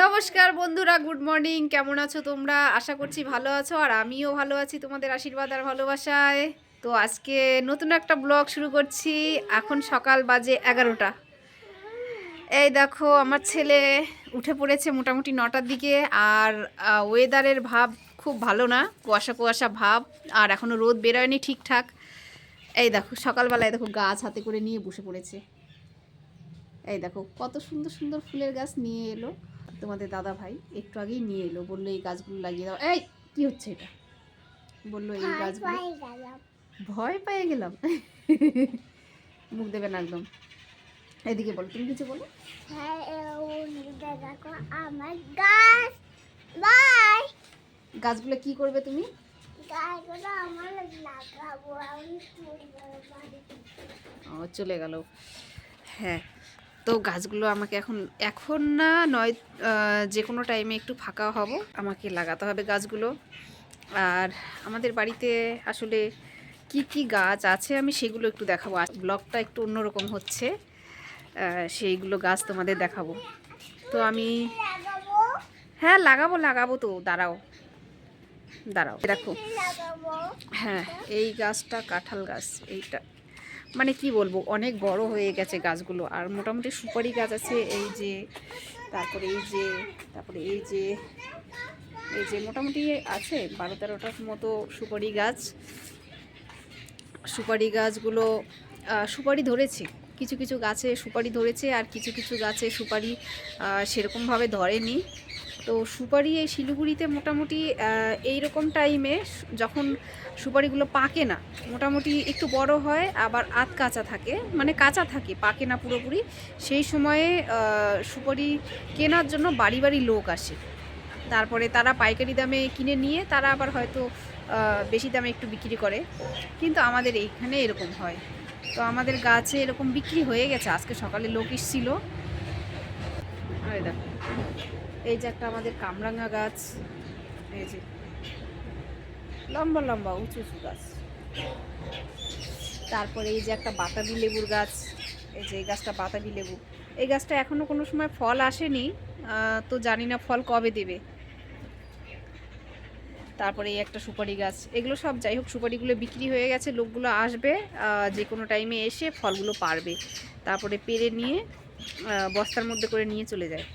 নমস্কার বন্ধুরা, good morning. কেমন আছো তোমরা? আশা করছি ভালো আছো, আর আমিও ভালো আছি তোমাদের আশীর্বাদ আর ভালোবাসায়। তো আজকে নতুন একটা ব্লগ শুরু করছি, এখন সকাল বাজে এগারোটা। এই দেখো, আমার ছেলে উঠে পড়েছে মোটামুটি নটার দিকে, আর ওয়েদারের ভাব খুব ভালো না, কুয়াশা কুয়াশা ভাব, আর এখনও রোদ বেরোয়নি ঠিকঠাক। এই দেখো, সকালবেলায় দেখো গাছ হাতে করে নিয়ে বসে পড়েছে। এই দেখো, কত সুন্দর সুন্দর ফুলের গাছ নিয়ে এলো। তোমাদের দাদা ভাই একটু আগেই নিয়ে এলো বলল এই গাছগুলো লাগিয়ে দাও। এই কি হচ্ছে এটা? বলল এই গাছগুলো ভয় পেয়ে গেলাম। মুখ দেবে না একদম। এদিকে বলো তুমি কিছু বলো? হ্যাঁ দেখো আমার গাছ। বাই। গাছগুলো কি করবে তুমি? ও চলে গেল। হ্যাঁ তো গাছগুলো আমাকে এখন এখন না, নয় যে কোনো টাইমে একটু ফাঁকা হব। আমাকে লাগাতে হবে গাছগুলো। আর আমাদের বাড়িতে আসলে কি কি গাছ আছে আমি সেগুলো একটু দেখাবো। আজ ব্লগটা একটু অন্যরকম হচ্ছে সেইগুলো গাছ তোমাদের দেখাবো। তো আমি হ্যাঁ লাগাবো লাগাবো তো, দাঁড়াও। দাঁড়াও, দেখো। হ্যাঁ এই গাছটা কাঁঠাল গাছ, এইটা। মানে কি বলব, অনেক বড় হয়ে গেছে গাছগুলো। আর মোটামুটি সুপারি গাছ আছে, এই যে, তারপরে এই যে, তারপরে এই যে এই যে মোটামুটি আছে, বারো তেরোটার মতো সুপারি গাছ। সুপারি গাছগুলো সুপারি ধরেছে, কিছু কিছু গাছে সুপারি ধরেছে, আর কিছু কিছু গাছে সুপারি সেরকমভাবে ধরেনি। তো সুপারি এই শিলিগুড়িতে মোটামুটি এই রকম টাইমে যখন সুপারিগুলো পাকে না, মোটামুটি একটু বড় হয়, আবার আধ কাঁচা থাকে মানে কাঁচা থাকে, পাকে না পুরোপুরি। সেই সময়ে সুপারি কেনার জন্য বাড়ি বাড়ি লোক আসে। তারপরে তারা পাইকারি দামে কিনে নিয়ে, তারা আবার হয়তো বেশি দামে একটু বিক্রি করে। কিন্তু আমাদের এইখানে এরকম হয়। তো আমাদের গাছে এরকম বিক্রি হয়ে গেছে, আজকে সকালে লোক এসেছিল। দেখো। এই যে একটা আমাদের কামরাঙা গাছ, এই যে লম্বা লম্বা উঁচু উঁচু গাছ। তারপরে এই যে একটা বাতাবি লেবুর গাছ, এই যে এই গাছটা বাতাবি লেবু। এই গাছটা এখনও কোনো সময় ফল আসেনি তো জানি না ফল কবে দেবে। তারপরে এই একটা সুপারি গাছ, এগুলো সব যাই হোক, সুপারিগুলো বিক্রি হয়ে গেছে, লোকগুলো আসবে যে কোনো টাইমে এসে ফলগুলো পারবে। তারপরে পেরে নিয়ে বস্তার মধ্যে করে নিয়ে চলে যায়।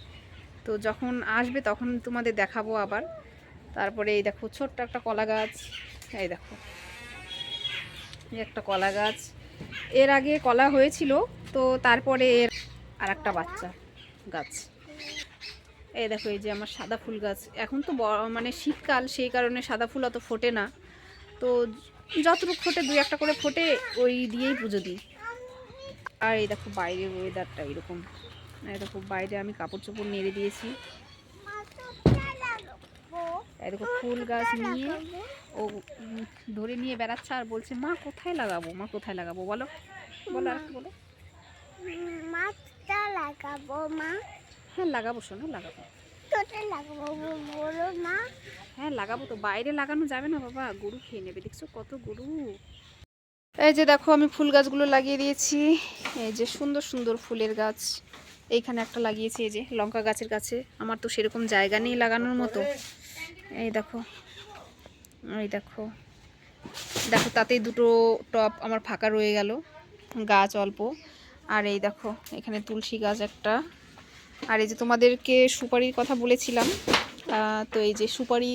তো যখন আসবে তখন তোমাদের দেখাবো আবার। তারপরে এই দেখো, ছোট্ট একটা কলা গাছ। এই দেখো, এই একটা কলা গাছ। এর আগে কলা হয়েছিল, তো তারপরে এর আর একটা বাচ্চা গাছ। এই দেখো, এই যে আমার সাদা ফুল গাছ। এখন তো মানে শীতকাল, সেই কারণে সাদা ফুল অত ফোটে না। তো যতটুকু ফোটে, দুই একটা করে ফোটে, ওই দিয়েই পুজো দিই। আর এই দেখো, বাইরের ওয়েদারটা এরকম। দেখো বাইরে আমি কাপড় চোপড় নেড়ে দিয়েছি। দেখো ফুল গাছ নিয়ে ও ধরে নিয়ে বেড়াচ্ছে আর বলছে মা কোথায় লাগাবো? মা কোথায় লাগাবো? বলো বলো আর বলো? মাছটা লাগাবো মা। হ্যাঁ লাগাবো শোনো লাগাবো। তোটা বলো মা। হ্যাঁ লাগাবো তো বাইরে লাগানো যাবে না বাবা গরু খেয়ে নেবে দেখছ কত গরু। এই যে দেখো আমি ফুল গাছগুলো লাগিয়ে দিয়েছি এই যে সুন্দর সুন্দর ফুলের গাছ। এইখানে একটা লাগিয়েছি, এই যে লঙ্কা গাছের কাছে। আমার তো সেরকম জায়গা নেই লাগানোর মতো। এই দেখো এই দেখো। দেখো, তাতেই দুটো টপ আমার ফাঁকা রয়ে গেল, গাছ অল্প। আর এই দেখো, এখানে তুলসী গাছ একটা। আর এই যে তোমাদেরকে সুপারির কথা বলেছিলাম তো এই যে সুপারি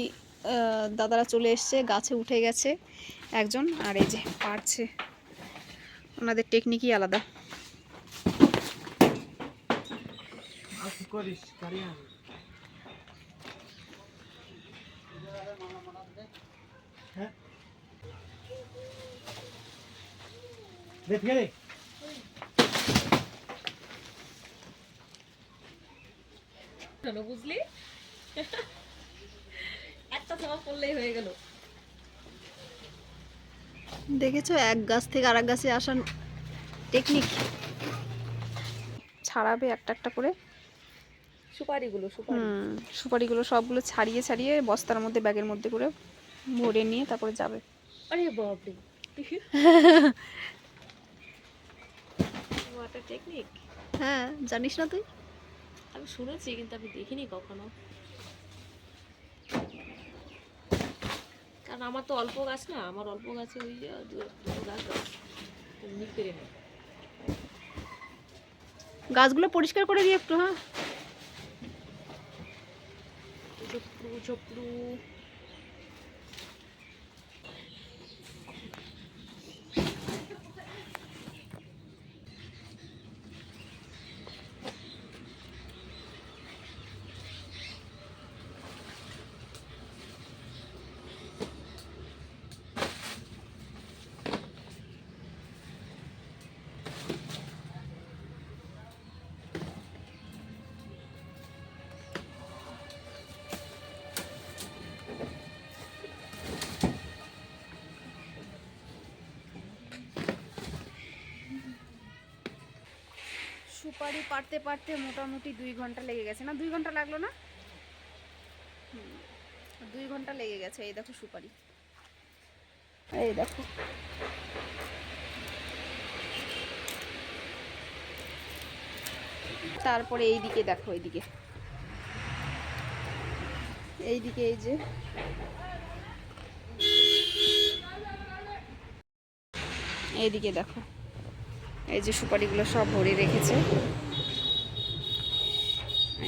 দাদারা চলে এসছে, গাছে উঠে গেছে একজন, আর এই যে পারছে। ওনাদের টেকনিকই আলাদা। দেখে কেন বুঝলি? একটা জামা পরলেই হয়ে গেল। দেখেছ এক গাছ থেকে আরেক গাছে আসার টেকনিক ছাড়াবে একটা একটা করে। সুপারিগুলো সুপারি। সুপারিগুলো সবগুলো ছাড়িয়ে ছাড়িয়ে বস্তার মধ্যে ব্যাগের মধ্যে করে ভরে নিয়ে তারপরে যাবে। আরে বাপরে। হোয়াট টেকনিক হ্যাঁ জানিস না তুই? আমি শুনেছি কিন্তু আমি দেখিনি কখনো। কারণ আমার তো অল্প গাছ না আমার অল্প গাছে ওই যে গাছ এমনি পেরে নেই। গাছগুলো পরিষ্কার করে দিই একটু হ্যাঁ? চপড়ু চপড়ু সুপারি পারতে পারতে মোটামুটি দুই ঘণ্টা লেগে গেছে। না, দুই ঘণ্টা লাগল না? দুই ঘণ্টা লেগে গেছে। এই দেখো সুপারি। এই দেখো। তারপরে এই দিকে দেখো, এইদিকে। এইদিকে এই যে। এইদিকে দেখো। এই যে সুপারিগুলো সব ভরে রেখেছে।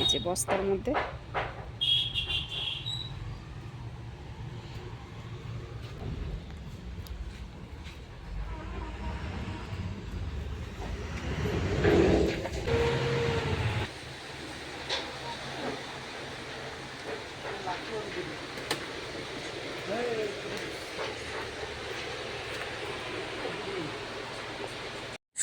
এই যে বস্তার মধ্যে।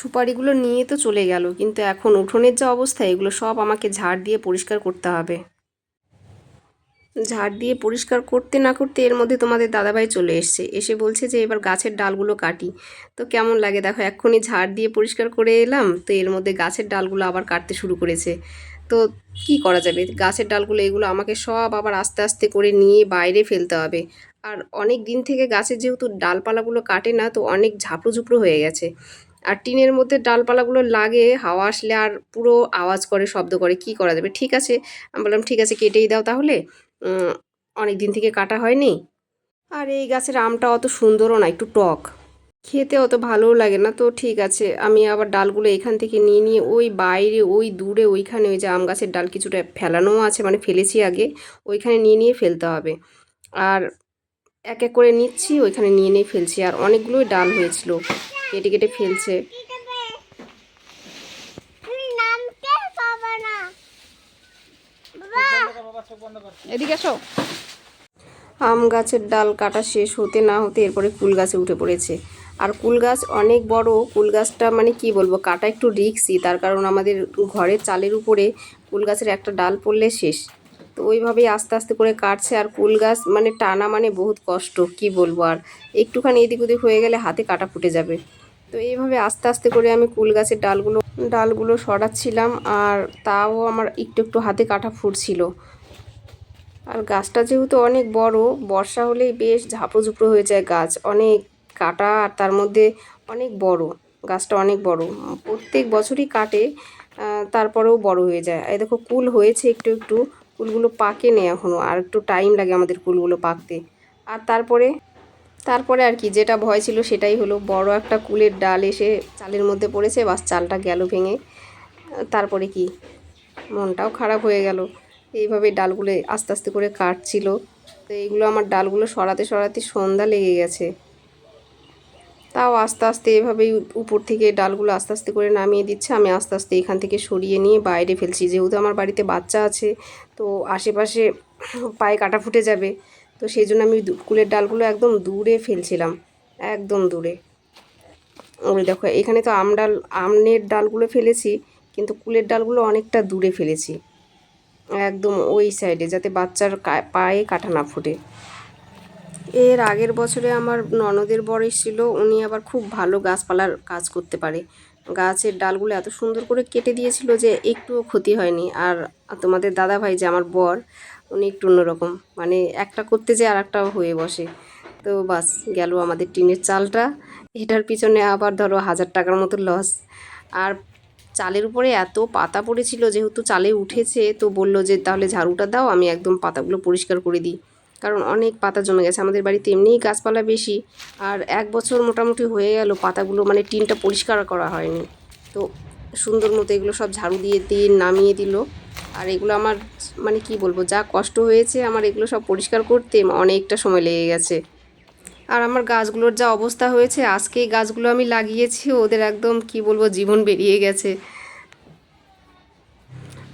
সুপারিগুলো নিয়ে তো চলে গেল, কিন্তু এখন উঠোনের যা অবস্থা, এগুলো সব আমাকে ঝাড় দিয়ে পরিষ্কার করতে হবে। ঝাড় দিয়ে পরিষ্কার করতে না করতে এর মধ্যে তোমাদের দাদাভাই চলে এসছে। এসে বলছে যে, এবার গাছের ডালগুলো কাটি। তো কেমন লাগে? দেখো, এক্ষুনি ঝাড় দিয়ে পরিষ্কার করে এলাম, তো এর মধ্যে গাছের ডালগুলো আবার কাটতে শুরু করেছে। তো কি করা যাবে? গাছের ডালগুলো, এগুলো আমাকে সব আবার আস্তে আস্তে করে নিয়ে বাইরে ফেলতে হবে। আর অনেক দিন থেকে গাছের যেহেতু ডালপালাগুলো কাটে না, তো অনেক ঝাপড়ো ঝুপড়ো হয়ে গেছে। আর টিনের মধ্যে ডালপালাগুলো লাগে, হাওয়া আসলে আর পুরো আওয়াজ করে, শব্দ করে, কি করা যাবে? ঠিক আছে, আমি বললাম, ঠিক আছে, কেটেই দাও তাহলে। অনেক দিন থেকে কাটা হয়নি। আর এই গাছের আমটা অত সুন্দরও না, একটু টক। খেতে অত ভালোও লাগে না, তো ঠিক আছে, আমি আবার ডালগুলো এখান থেকে নিয়ে নিয়ে ওই বাইরে, ওই দূরে, ওইখানে ওই যে আম গাছের ডাল কিছুটা ফেলানোও আছে মানে ফেলেছি আগে, ওইখানে নিয়ে নিয়ে ফেলতে হবে। আর এক এক করে নিচ্ছি ওইখানে নিয়ে নিয়ে ফেলছি। আর অনেকগুলোই ডাল হয়েছিল কেটে কেটে ফেলছে। এদিকে এসো। আম গাছের ডাল কাটা শেষ হতে না হতে এরপরে কুল গাছে উঠে পড়েছে। আর কুল গাছ অনেক বড় কুল গাছটা মানে কি বলব কাটা একটু রিক্সি তার কারণ আমাদের ঘরের চালের উপরে কুল গাছের একটা ডাল পড়লে শেষ। তো ওইভাবেই আস্তে আস্তে করে কাটছে আর কুল গাছ মানে টানা মানে বহুত কষ্ট, কি বলব আর? একটুখানি এদিক ওদিক হয়ে গেলে হাতে কাটা ফুটে যাবে। তো এইভাবে আস্তে আস্তে করে আমি কুল গাছের ডালগুলো ডালগুলো সরাচ্ছিলাম আর তাও আমার একটু একটু হাতে কাটা ফুটছিল। আর গাছটা যেহেতু অনেক বড়, বর্ষা হলেই বেশ ঝাপড়ো ঝুপড়ো হয়ে যায় গাছ। অনেক কাটা আর তার মধ্যে অনেক বড়, গাছটা অনেক বড়। প্রত্যেক বছরই কাটে তারপরেও বড় হয়ে যায়। এই দেখো, কুল হয়েছে একটু একটু। কুলগুলো পাকে নেই এখনও আর একটু টাইম লাগে আমাদের কুলগুলো পাকতে। আর তারপরে তারপরে আর কি, যেটা ভয় ছিল সেটাই হলো, বড় একটা কুলের ডাল এসে চালের মধ্যে পড়েছে, বাস চালটা গেল ভেঙে। তারপরে কি, মনটাও খারাপ হয়ে গেল। এইভাবে ডালগুলো আস্তে আস্তে করে কাটছিল। তো এইগুলো আমার ডালগুলো সরাতে সরাতে সন্ধ্যা লেগে গেছে। তাও আস্তে আস্তে এভাবেই উপর থেকে ডালগুলো আস্তে আস্তে করে নামিয়ে দিচ্ছে। আমি আস্তে আস্তে এখান থেকে সরিয়ে নিয়ে বাইরে ফেলছি। যেহেতু আমার বাড়িতে বাচ্চা আছে, তো আশেপাশে পায়ে কাটা ফুটে যাবে, তো সেই জন্য আমি কুলের ডালগুলো একদম দূরে ফেলছিলাম, একদম দূরে। ওই দেখো, এখানে তো আম ডাল, আমনের ডালগুলো ফেলেছি, কিন্তু কুলের ডালগুলো অনেকটা দূরে ফেলেছি। একদম ওই সাইডে যাতে বাচ্চার পায়ে কাটা না ফুটে। এর আগের বছরে আমার ননদের বর এসেছিল উনি আবার খুব ভালো গাছপালার কাজ করতে পারে। গাছের ডালগুলো এত সুন্দর করে কেটে দিয়েছিল যে একটুও ক্ষতি হয়নি। আর তোমাদের দাদা ভাই যে আমার বর, উনি একটু অন্যরকম। মানে একটা করতে যে আর একটা হয়ে বসে। তো বাস, গেল আমাদের টিনের চালটা। এটার পিছনে আবার ধরো হাজার টাকার মতো লস। আর চালের উপরে এত পাতা পড়েছিল, যেহেতু চালে উঠেছে, তো বলল যে তাহলে ঝাড়ুটা দাও, আমি একদম পাতাগুলো পরিষ্কার করে দিই। কারণ অনেক পাতা জমে গেছে। আমাদের বাড়িতে এমনিই গাছপালা বেশি। আর এক বছর মোটামুটি হয়ে গেল পাতাগুলো মানে টিনটা পরিষ্কার করা হয়নি। তো সুন্দর মতো এগুলো সব ঝাড়ু দিয়ে দিয়ে নামিয়ে দিল। আর এগুলো আমার মানে কি বলব, যা কষ্ট হয়েছে আমার এগুলো সব পরিষ্কার করতে অনেকটা সময় লেগে গেছে। আর আমার গাছগুলোর যা অবস্থা হয়েছে, আজকে গাছগুলো আমি লাগিয়েছি, ওদের একদম কি বলব, জীবন বেরিয়ে গেছে।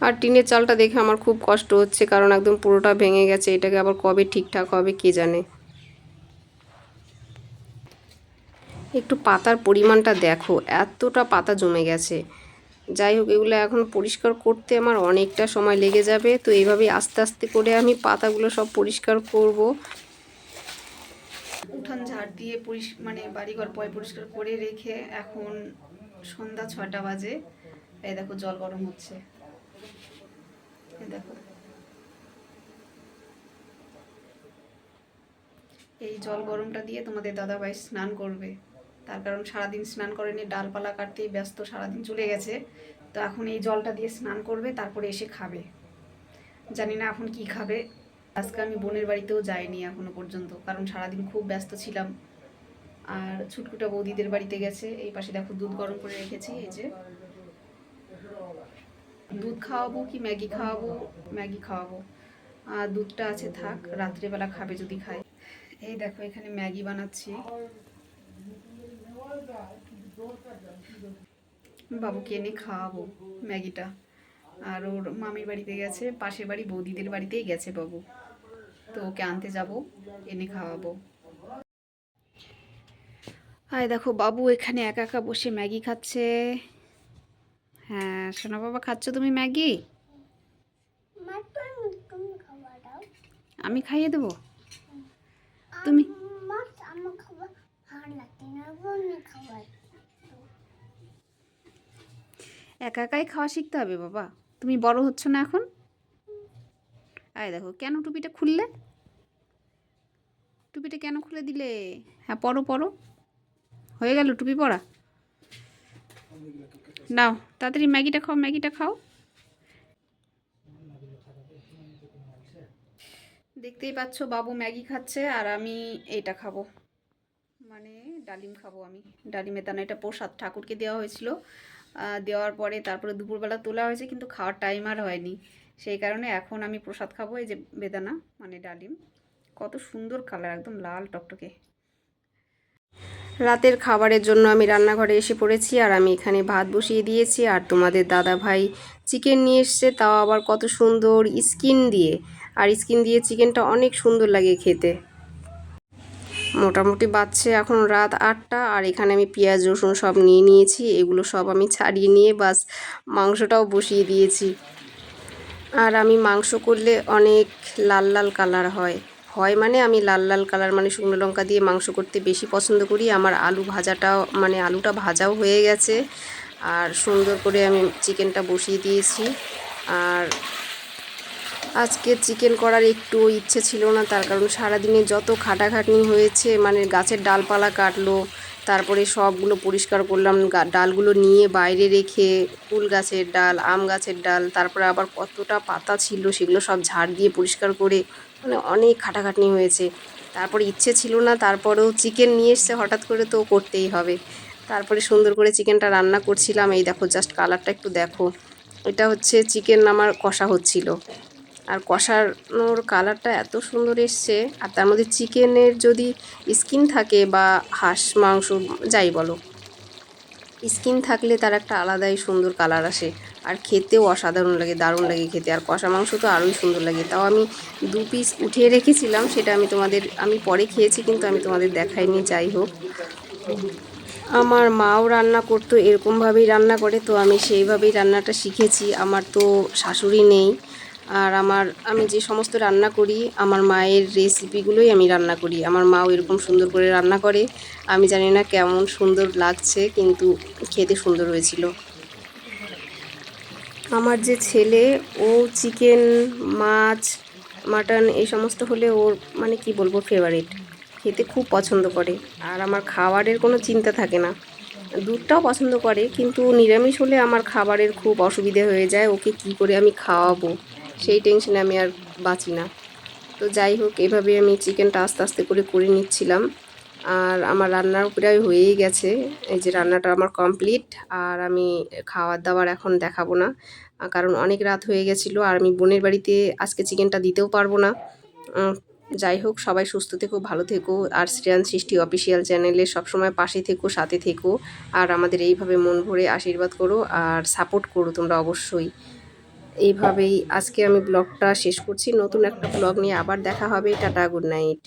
আর টিনের চালটা দেখে আমার খুব কষ্ট হচ্ছে, কারণ একদম পুরোটা ভেঙে গেছে, এটাকে আবার কবে ঠিকঠাক হবে কে জানে। একটু পাতার পরিমাণটা দেখো, এতটা পাতা জমে গেছে। যাই হোক, এগুলো এখন পরিষ্কার করতে আমার অনেকটা সময় লেগে যাবে, তো এইভাবে আস্তে আস্তে করে আমি পাতাগুলো সব পরিষ্কার করব। উঠান ঝাড় দিয়ে মানে বাড়িঘর পয় পরিষ্কার করে রেখে এখন সন্ধ্যা ছটা বাজে। এই দেখো জল গরম হচ্ছে। দেখো। এই জল গরমটা দিয়ে তোমাদের দাদাভাই স্নান করবে। তার কারণ সারাদিন স্নান করেনি, ডালপালা কাটতেই ব্যস্ত, সারাদিন চলে গেছে। তো এখন এই জলটা দিয়ে স্নান করবে, তারপরে এসে খাবে। জানি না এখন কি খাবে। আজকে আমি বোনের বাড়িতেও যাইনি এখনও পর্যন্ত, কারণ সারাদিন খুব ব্যস্ত ছিলাম। আর ছুটকুটা বৌদিদের বাড়িতে গেছে, এই পাশে দেখো দুধ গরম করে রেখেছি, এই যে। দুধ খাওয়াবো কি ম্যাগি খাওয়াবো? ম্যাগি খাওয়াবো। আর দুধটা আছে থাক, রাত্রেবেলা খাবে যদি খায়। এই দেখো, এখানে ম্যাগি বানাচ্ছি। বাবুকে এনে খাওয়াবো ম্যাগিটা। আর ওর মামির বাড়িতে গেছে, পাশের বাড়ি, বৌদিদের বাড়িতেই গেছে বাবু। তো ওকে আনতে যাব, এনে খাওয়াবো। আয় দেখো, বাবু এখানে একা একা বসে ম্যাগি খাচ্ছে। হ্যাঁ সোনা বাবা খাচ্ছ তুমি ম্যাগি? আমি খাইয়ে দেবো? তুমি একা একাই খাওয়া শিখতে হবে বাবা। তুমি বড় হচ্ছ না এখন? আয় দেখো কেন টুপিটা খুললে? টুপিটা কেন খুলে দিলে? হ্যাঁ পরো পরো। হয়ে গেল টুপি পরা? নাও, তাড়াতাড়ি ম্যাগিটা খাও ম্যাগিটা খাও। দেখতেই পাচ্ছ বাবু ম্যাগি খাচ্ছে আর আমি এইটা খাব। মানে ডালিম খাব আমি। ডালিমের দানা এটা প্রসাদ ঠাকুরকে দেওয়া হয়েছিল। দেওয়ার পরে তারপরে দুপুরবেলা তোলা হয়েছে কিন্তু খাওয়ার টাইম আর হয়নি। সেই কারণে এখন আমি প্রসাদ খাব, এই যে বেদানা মানে ডালিম। কত সুন্দর কালার একদম লাল টকটকে। রাতের খাবারের জন্য আমি রান্নাঘরে এসে পড়েছি আর আমি এখানে ভাত বসিয়ে দিয়েছি। আর তোমাদের দাদা ভাই চিকেন নিয়ে এসছে, তাও আবার কত সুন্দর স্কিন দিয়ে। আর স্কিন দিয়ে চিকেনটা অনেক সুন্দর লাগে খেতে। মোটামুটি বাজছে এখন রাত আটটা, আর এখানে আমি পেঁয়াজ, রসুন সব নিয়ে নিয়েছি। এগুলো সব আমি ছাড়িয়ে নিয়ে বাস মাংসটাও বসিয়ে দিয়েছি। আর আমি মাংস করলে অনেক লাল লাল কালার হয়। হয় মানে আমি লাল লাল কালার মানে শুকনো লঙ্কা দিয়ে মাংস করতে বেশি পছন্দ করি। আমার আলু ভাজাটাও মানে আলুটা ভাজাও হয়ে গেছে। আর সুন্দর করে আমি চিকেনটা বসিয়ে দিয়েছি। আর আজকে চিকেন করার একটু ইচ্ছে ছিল না, তার কারণ সারাদিনে যত খাটাখাটনি হয়েছে মানে গাছের ডালপালা কাটলো, তারপরে সবগুলো পরিষ্কার করলাম ডালগুলো নিয়ে বাইরে রেখে কুল গাছের ডাল, আম গাছের ডাল, তারপরে আবার কতটা পাতা ছিল সেগুলো সব ঝাড় দিয়ে পরিষ্কার করে মানে অনেক খাটাখাটনি হয়েছে। তারপর ইচ্ছে ছিল না, তারপরেও চিকেন নিয়ে এসছে, হঠাৎ করে তো করতেই হবে। তারপরে সুন্দর করে চিকেনটা রান্না করছিলাম, এই দেখো জাস্ট কালারটা একটু দেখো। এটা হচ্ছে চিকেন আমার কষা হচ্ছিল। আর কষানোর কালারটা এত সুন্দর এসছে, আর তার মধ্যে চিকেনের যদি স্কিন থাকে বা হাঁস, মাংস, যাই বলো স্কিন থাকলে তার একটা আলাদাই সুন্দর কালার আসে। আর খেতেও অসাধারণ লাগে, দারুণ লাগে খেতে। আর কষা মাংস তো আরোই সুন্দর লাগে। তাও আমি দু পিস উঠিয়ে রেখেছিলাম, সেটা আমি তোমাদের, আমি পরে খেয়েছি কিন্তু আমি তোমাদের দেখাইনি, যাই হোক। আমার মাও রান্না করতো, এরকমভাবেই রান্না করে, তো আমি সেইভাবেই রান্নাটা শিখেছি। আমার তো শাশুড়ি নেই। আর আমার, আমি যে সমস্ত রান্না করি, আমার মায়ের রেসিপিগুলোই আমি রান্না করি। আমার মাও এরকম সুন্দর করে রান্না করে। আমি জানি না কেমন সুন্দর লাগছে, কিন্তু খেতে সুন্দর হয়েছিল। আমার যে ছেলে, ও চিকেন মাছ মাটন এই সমস্ত হলে ওর মানে কি বলব ফেভারিট খেতে খুব পছন্দ করে। আর আমার খাবারের কোনো চিন্তা থাকে না। দুধটাও পছন্দ করে, কিন্তু নিরামিষ হলে আমার খাবারের খুব অসুবিধে হয়ে যায়, ওকে কি করে আমি খাওয়াবো? সেই টেনশনে আমি আর বাঁচি না। তো যাই হোক, এভাবে আমি চিকেনটা আস্তে আস্তে করে করে নিচ্ছিলাম। আর আমার রান্নার প্রায় হয়েই গেছে। এই যে রান্নাটা আমার কমপ্লিট আর আমি খাওয়ার দাওয়ার এখন দেখাবো না। কারণ অনেক রাত হয়ে গেছিল, আর আমি বোনের বাড়িতে আজকে চিকেনটা দিতেও পারব না। যাই হোক, সবাই সুস্থ থেকো, ভালো থেকো, আর শ্রেয়ান সৃষ্টি অফিসিয়াল চ্যানেলে সবসময় পাশে থেকো, সাথে থেকো, আর আমাদের এইভাবে মন ভরে আশীর্বাদ করো আর সাপোর্ট করো তোমরা অবশ্যই। এইভাবেই আজকে আমি ব্লগটা শেষ করছি। নতুন একটা ব্লগ নিয়ে আবার দেখা হবে। Tata good night